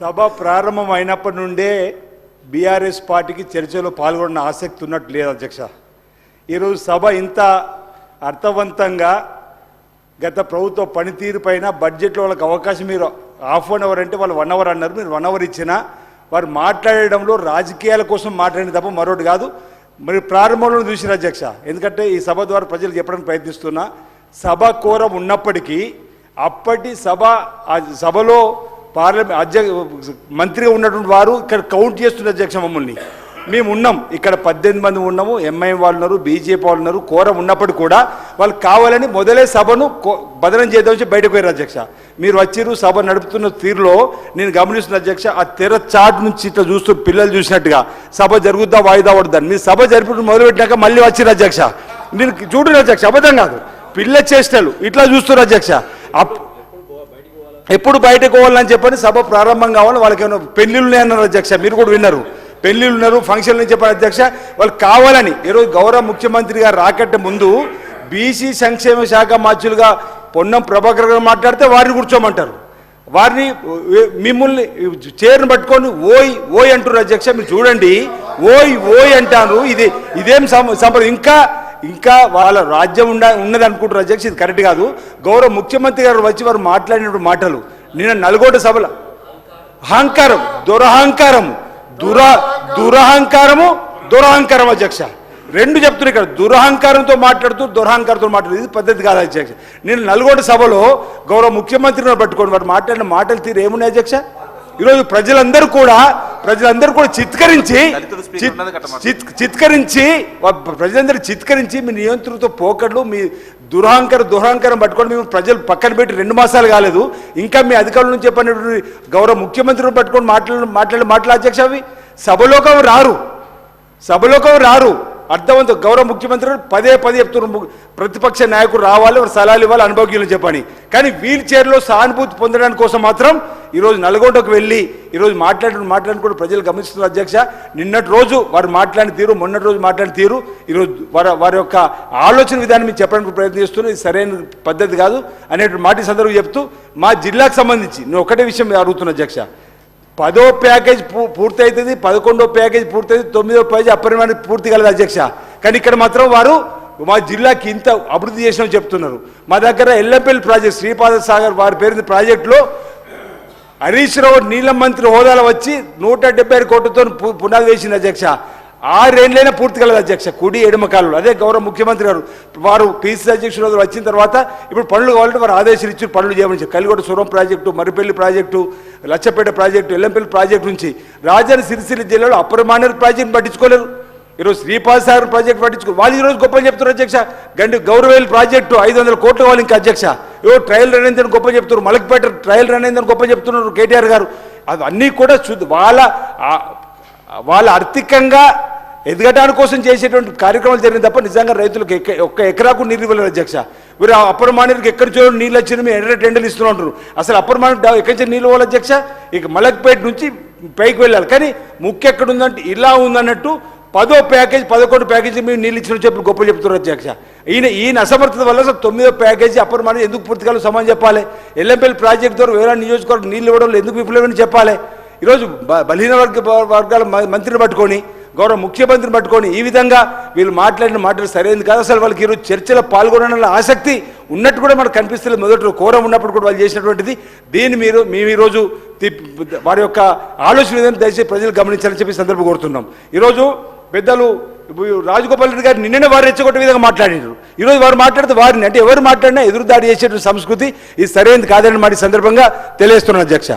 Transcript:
సభ ప్రారంభం అయినప్పటి నుండే బీఆర్ఎస్ పార్టీకి చర్చలో పాల్గొన్న ఆసక్తి ఉన్నట్టు లేదు అధ్యక్ష. ఈరోజు సభ ఇంత అర్థవంతంగా గత ప్రభుత్వ పనితీరు పైన బడ్జెట్లో వాళ్ళకి అవకాశం మీరు హాఫ్ అన్ అవర్ అంటే వాళ్ళు వన్ అవర్ అన్నారు మీరు వన్ అవర్ ఇచ్చినా వారు మాట్లాడడంలో రాజకీయాల కోసం మాట్లాడిన తప్ప మరొకటి కాదు. మరి ప్రారంభంలో చూసిన అధ్యక్ష? ఎందుకంటే ఈ సభ ద్వారా ప్రజలు చెప్పడానికి ప్రయత్నిస్తున్నా సభ కోరం ఉన్నప్పటికీ అప్పటి సభ ఆ సభలో పార్లమెంట్ అధ్యక్ష మంత్రిగా ఉన్నటువంటి వారు ఇక్కడ కౌంట్ చేస్తున్న అధ్యక్ష మమ్మల్ని. మేము ఉన్నాం. ఇక్కడ పద్దెనిమిది మంది ఉన్నాము. ఎంఐ వాళ్ళు ఉన్నారు బీజేపీ వాళ్ళు ఉన్నారు కోరం ఉన్నప్పటికీ కూడా వాళ్ళు కావాలని మొదలే సభను కో- బదనం చేద్దాం వచ్చి బయటకు పోయారు అధ్యక్ష. మీరు వచ్చిరు సభ నడుపుతున్న తీరులో నేను గమనిస్తున్న అధ్యక్ష ఆ తెర చాట్ నుంచి ఇట్లా చూస్తూ పిల్లలు చూసినట్టుగా సభ జరుగుద్దా వాయిదా పడుద్దాన్ని మీరు సభ జరుపు మొదలుపెట్టాక మళ్ళీ వచ్చిరు అధ్యక్ష. నేను చూడు అధ్యక్ష అబద్ధం కాదు. పిల్ల చేష్టలు ఇట్లా చూస్తున్నారు అధ్యక్ష. అప్- ఎప్పుడు బయటకు పోవాలని చెప్పని సభ ప్రారంభం కావాలి వాళ్ళకి ఏమైనా పెళ్ళిళ్ళు ఉన్నాయన్నారు అధ్యక్ష మీరు కూడా విన్నారు. పెళ్ళిళ్ళు ఉన్నారు ఫంక్షన్లు చెప్పారు అధ్యక్ష. వాళ్ళు కావాలని ఈరోజు గౌరవ ముఖ్యమంత్రి గారు రాకట్టే ముందు బీసీ సంక్షేమ శాఖ మాధ్యులుగా పొన్నం ప్రభాకర్ గారు మాట్లాడితే వారిని కూర్చోమంటారు. వారిని మిమ్మల్ని చీరను పట్టుకొని ఓయ్ ఓయ్ అంటారు అధ్యక్ష మీరు చూడండి. ఓయ్ ఓయ్ అంటారు. ఇది ఇదేం సం- ఇంకా ఇంకా వాళ్ళ రాజ్యం ఉండ ఉన్నది అనుకుంటారు అధ్యక్ష ఇది కరెక్ట్ కాదు. గౌరవ ముఖ్యమంత్రి గారు వచ్చి వారు మాట్లాడినటువంటి మాటలు. నిన్న నల్గొండ సభల. అహంకారం దురహంకారం దురా దురహంకారము దురహంకారం అధ్యక్ష. రెండు చెప్తున్నా ఇక్కడ. దురహంకారంతో మాట్లాడుతూ దురహంకారంతో మాట్లాడుతూ ఇది పద్ధతి కాదు అధ్యక్ష. నేను నల్గొండ సభలో గౌరవ ముఖ్యమంత్రిని పట్టుకొని వారు మాట్లాడిన మాటలు తీరు ఏమున్నాయి అధ్యక్ష? ఈరోజు ప్రజలందరూ కూడా ప్రజలందరూ కూడా చిత్కరించి చిత్కరించి ప్రజలందరూ చిత్కరించి మీ నియంత్రణతో పోకడ్లు మీ దురహంకార దురహంకారం పట్టుకొని మేము ప్రజలు పక్కన పెట్టి రెండు మాసాలు కాలేదు. ఇంకా మీ అధికారుల నుంచి చెప్పినటువంటి గౌరవ ముఖ్యమంత్రిని పట్టుకొని మాట్లాడు మాట్లాడి మాట్లాడే అధ్యక్ష అవి. సభలోకి రారు. సభలోకి రారు. అర్థవంతం గౌరవ ముఖ్యమంత్రి పదే పదే చెప్తున్నారు. ప్రతిపక్ష నాయకుడు రావాలి వారు సలహాలు ఇవ్వాలి అనుభవజ్ఞులు చెప్పని కానీ వీల్ చైర్లో సానుభూతి పొందడానికి కోసం మాత్రం ఈరోజు నల్గొండకు వెళ్ళి ఈరోజు మాట్లాడిన మాట్లాడిన కూడా ప్రజలు గమనిస్తున్నారు అధ్యక్ష. నిన్నటి రోజు వారు మాట్లాడిన తీరు మొన్నటి రోజు మాట్లాడిన తీరు ఈరోజు వారి వారి యొక్క ఆలోచన విధానం మీరు చెప్పడానికి ప్రయత్నం చేస్తున్నారు. ఇది సరైన పద్ధతి కాదు అనేటువంటి మాట సందర్భం చెప్తూ మా జిల్లాకు సంబంధించి నేను ఒకటే విషయం అడుగుతున్నా అధ్యక్ష. పదో ప్యాకేజ్ పూ- పూర్తి అవుతుంది పదకొండో ప్యాకేజ్ పూర్తి అవుతుంది తొమ్మిదో ప్యాకేజ్ అప్పటి పూర్తి కలదు అధ్యక్ష. కానీ ఇక్కడ మాత్రం వారు మా జిల్లాకి ఇంత అభివృద్ధి చేసినామని చెప్తున్నారు. మా దగ్గర ఎల్లంపల్లి ప్రాజెక్ట్ శ్రీపాద సాగర్ వారి పేరు ప్రాజెక్టులో హరీష్ రావు నీళ్ళ మంత్రి హోదాలో వచ్చి నూట డెబ్బై కోట్లతో పు- పునాది వేసింది అధ్యక్ష. ఆరేళ్ళైనా పూర్తి కలదు అధ్యక్ష. కుడి ఎడమ అదే గౌరవ ముఖ్యమంత్రి గారు. వారు పీసీ అధ్యక్షుడు వచ్చిన తర్వాత ఇప్పుడు పనులు కావాలంటే వారు ఆదేశాలు ఇచ్చి పనులు చేయమని చెప్పి కలిగొడ సురం project Maripalli project Lachapeta project Yellampalli project నుంచి రాజధాని సిరిసిల్ల జిల్లాలో అప్పర్ మానేరు ప్రాజెక్టు పట్టించుకోలేరు. ఈరోజు శ్రీపాద సాగర్ ప్రాజెక్ట్ పట్టించుకో వాళ్ళు ఈరోజు గొప్పలు చెప్తారు అధ్యక్ష. గండి గౌరవేల్ ప్రాజెక్టు ఐదు వందల కోట్లు వాళ్ళు ఇంకా అధ్యక్ష. ఏవో ట్రయల్ రన్ అయిందని గొప్ప చెప్తున్నారు. మలక్పేట ట్రయల్ రన్ అయిందని గొప్ప చెప్తున్నారు కేటీఆర్ గారు. అది కూడా వాళ్ళ వాళ్ళ ఆర్థికంగా ఎదగటాని కోసం చేసేటువంటి కార్యక్రమాలు జరిగిన తప్ప నిజంగా రైతులకు ఎక్క ఒక్క ఎకరాకు నీరు ఇవ్వలేదు అధ్యక్ష. మీరు ఆ అప్పర్ మానేరుకి ఎక్కడి చూడ నీళ్ళు వచ్చిన మేము ఎర్ర టెండలు ఇస్తూ ఉంటారు అసలు అప్పర్ మానేరు ఎక్కడి నుంచి నీళ్ళు ఇవ్వాలి అధ్యక్ష? ఇక మలక్పేట నుంచి పైకి వెళ్ళాలి. కానీ ముఖ్య ఎక్కడ ఉందంటే ఇలా ఉందన్నట్టు పదో ప్యాకేజ్ పదకొండు ప్యాకేజీ మేము నీళ్ళు ఇచ్చిన చెప్పి గొప్ప చెప్తున్నారు అధ్యక్ష. ఈయన ఈయన అసమర్థత వల్ల అసలు తొమ్మిదో ప్యాకేజీ అప్పర్ మానేరు ఎందుకు పూర్తి కాలం సమానం చెప్పాలి? ఎల్లంపల్లి ప్రాజెక్ట్ ద్వారా వేరే నియోజకవర్గం నీళ్ళు ఇవ్వడంలో ఎందుకు విఫలమని చెప్పాలి? ఈరోజు బలహీన వర్గ వర్గాల మంత్రిని పట్టుకొని గౌరవ ముఖ్యమంత్రిని పట్టుకొని ఈ విధంగా వీళ్ళు మాట్లాడిన మాటలు సరైనది కాదు. అసలు వాళ్ళకి ఈరోజు చర్చలో పాల్గొనడంలో ఆసక్తి ఉన్నట్టు కూడా మనకు కనిపిస్తుంది మొదటి కోరం ఉన్నప్పుడు కూడా వాళ్ళు చేసినటువంటిది. దీన్ని మీరు మేము ఈరోజు వారి యొక్క ఆలోచన విధానం దయచేసి ప్రజలు గమనించాలని చెప్పి సందర్భం కోరుతున్నాం. ఈరోజు పెద్దలు రాజగోపాల్ రెడ్డి గారు నిన్ననే వారు రెచ్చగొట్టే విధంగా మాట్లాడినారు. ఈరోజు వారు మాట్లాడితే వారిని అంటే ఎవరు మాట్లాడినా ఎదురుదాడి చేసేటువంటి సంస్కృతి ఇది సరైనది కాదని మాట సందర్భంగా తెలియస్తున్నాను అధ్యక్ష.